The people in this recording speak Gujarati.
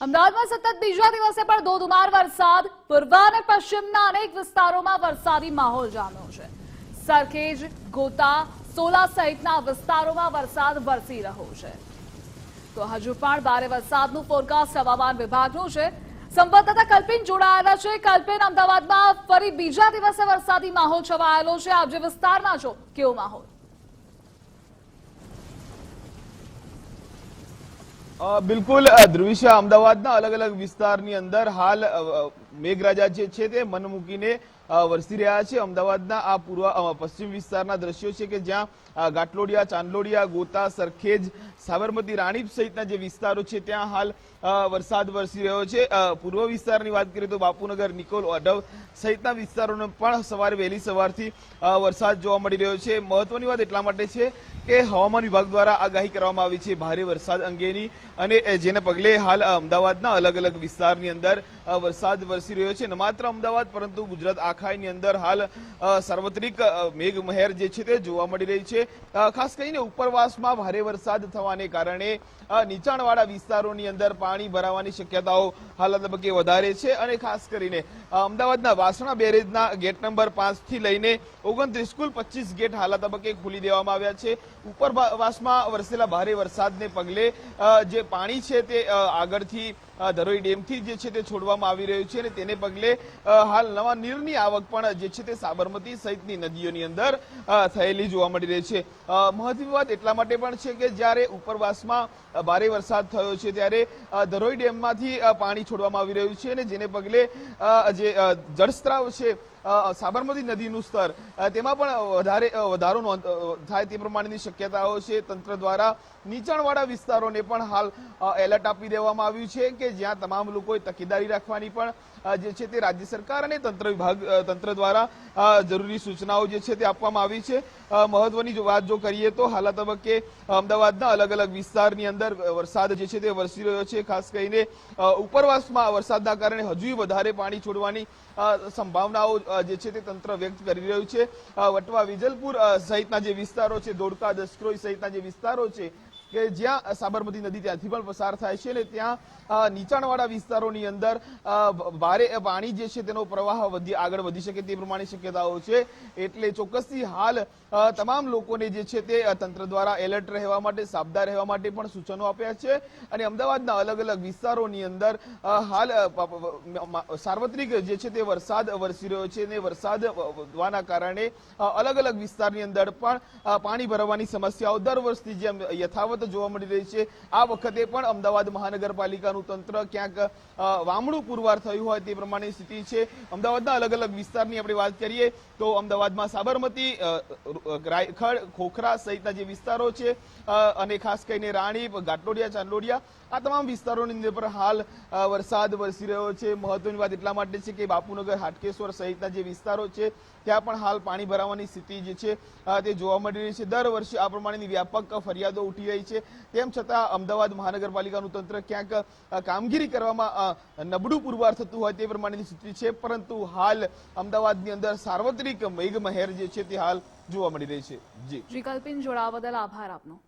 અમદાવાદમાં સતત બીજા દિવસે પણ ધોધમાર વરસાદ. પૂર્વ અને પશ્ચિમના અનેક વિસ્તારોમાં વરસાદી માહોલ જામ્યો છે. સરખેજ, ગોતા, સોલા સહિતના વિસ્તારોમાં વરસાદ વરસી રહ્યો છે. તો હજુ પણ ભારે વરસાદનું ફોરકાસ્ટ હવામાન વિભાગનું છે. સંવાદદાતા કલ્પિન જોડાયેલા છે. કલ્પિન, અમદાવાદમાં ફરી બીજા દિવસે વરસાદી માહોલ છવાયેલો છે. આપ જે વિસ્તારમાં છો, કેવો માહોલ? બિલકુલ ધ્રુવિશા અમદાવાદના અલગ અલગ વિસ્તારની અંદર હાલ મેઘરાજા જે છે તે મન મૂકીને વરસી રહ્યા છે. અમદાવાદના આ પૂર્વ પશ્ચિમ વિસ્તારના દ્રશ્યો છે કે જ્યાં ગાટલોડિયા ચાંદલોડિયા, ગોતા, સરખેજ, સાબરમતી, રાણીપ સહિતના જે વિસ્તારો છે, ત્યાં હાલ વરસાદ વરસી રહ્યો છે. પૂર્વ વિસ્તારની વાત કરીએ તો બાપુનગર, નિકોલ અઢવ સહિતના વિસ્તારોને પણ સવારે વહેલી સવારથી વરસાદ જોવા મળી રહ્યો છે. મહત્વની વાત એટલા માટે છે કે હવામાન વિભાગ દ્વારા આગાહી કરવામાં આવી છે ભારે વરસાદ અંગેની અને જેને પગલે હાલ અમદાવાદના અલગ અલગ વિસ્તારની અંદર વરસાદ વરસી રહ્યો છે. ન માત્ર અમદાવાદ, પરંતુ ગુજરાત આખાની અંદર હાલ સાર્વત્રિક મેઘ મેઘમહેર જે છે તે જોવા મળી રહી છે. ખાસ કરીને ઉપરવાસમાં ભારે વરસાદ થવાને કારણે નીચાણવાળા વિસ્તારોની અંદર પાણી ભરાવાની શક્યતાઓ હાલ તબક્કે વધારે છે અને ખાસ કરીને અમદાવાદના વાસણા બેરેજના ગેટ નંબર પાંચથી લઈને ઓગણત્રીસ કુલ પચીસ ગેટ હાલ તબક્કે ખોલી દેવામાં આવ્યા છે. ઉપરવાસમાં વરસેલા ભારે વરસાદને પગલે જે પાણી છે તે આગળથી ધરોઈ ડેમથી જે છે તે છોડવામાં આવી રહ્યું છે અને તેને પગલે હાલ નવા નીરની આવક પણ જે છે તે સાબરમતી સહિતની નદીઓની અંદર થયેલી જોવા મળી રહી છે. મહત્વની વાત એટલા માટે પણ છે કે જ્યારે ઉપરવાસમાં ભારે વરસાદ થયો છે ત્યારે ધરોઈ ડેમમાંથી પાણી છોડવામાં આવી રહ્યું છે અને જેને પગલે જે જળસ્ત્રાવ છે સાબરમતી નદીનું સ્તર. તેમાં પણ વધારે વધારો નોંધ થાય તે પ્રમાણેની શક્યતાઓ છે. તંત્ર દ્વારા નીચાણવાળા વિસ્તારોને પણ હાલ એલર્ટ આપી દેવામાં આવ્યું છે કે જ્યાં તમામ લોકોએ તકેદારી રાખવાની પણ જે છે તે રાજ્ય સરકાર અને તંત્ર વિભાગ તંત્ર દ્વારા જરૂરી સૂચનાઓ જે છે તે આપવામાં આવી છે. મહત્વની વાત જો કરીએ તો હાલ તબક્કે અમદાવાદના અલગ અલગ વિસ્તારની અંદર વરસાદ જે છે તે વરસી રહ્યો છે. ખાસ કરીને ઉપરવાસમાં વરસાદના કારણે હજુ વધારે પાણી છોડવાની સંભાવનાઓ જે છે તે તંત્ર વ્યક્ત કરી રહ્યું છે. વટવા વિજલપુર સહિતના જે વિસ્તારો છે ધોળકા દસક્રોઈ સહિતના જે વિસ્તારો છે કે જ્યાં સાબરમતી નદી ત્યાંથી પણ પસાર થાય છે અને ત્યાં નીચાણવાળા વિસ્તારોની અંદર ભારે પાણી જે છે તેનો પ્રવાહ વધી, આગળ વધી શકે તે પ્રમાણે શક્યતાઓ છે. એટલે ચોક્કસથી હાલ તમામ લોકોને જે છે તે તંત્ર દ્વારા એલર્ટ રહેવા માટે, સાબદા રહેવા માટે પણ સૂચનો આપ્યા છે. અને અમદાવાદના અલગ અલગ વિસ્તારોની અંદર હાલ સાર્વત્રિક જે છે તે વરસાદ વરસી રહ્યો છે અને વરસાદ વધવાના કારણે અલગ અલગ વિસ્તારની અંદર પણ પાણી ભરવાની સમસ્યાઓ દર વર્ષની જેમ યથાવત જોવા મળી રહી છે. આ વખતે પણ અમદાવાદ મહાનગરપાલિકાનું તંત્ર ક્યાંક વામણું પુરવાર થયું હોય તે પ્રમાણે સ્થિતિ છે. અમદાવાદના અલગ અલગ વિસ્તારની આપણે વાત કરીએ તો અમદાવાદમાં સાબરમતી રાયખડ, ખોખરા સહિતના જે વિસ્તારો છે અને ખાસ કરીને રાણીપ ઘાટલોડિયા ચાંદલોડિયા આ તમામ વિસ્તારોની અંદર પર હાલ વરસાદ વરસી રહ્યો છે. મહત્વની વાત એટલા માટે છે કે બાપુનગર, હાટકેશ્વર સહિતના જે વિસ્તારો છે, ત્યાં પણ હાલ પાણી ભરાવાની સ્થિતિ જે છે તે જોવા મળી રહી છે. દર વર્ષે આ પ્રમાણેની વ્યાપક ફરિયાદો ઉઠી રહી છે. તેમ છતાં અમદાવાદ મહાનગરપાલિકાનું તંત્ર ક્યાંક કામગીરી કરવામાં નબળું પુરવાર થતું હોય તે પ્રમાણેની સ્થિતિ છે. પરંતુ હાલ અમદાવાદની અંદર સાર્વત્રિક મેઘમહેર જે છે તે હાલ જોવા મળી રહી છે. જી. શ્રી કલ્પિન જોડાવા બદલ આભાર આપનો.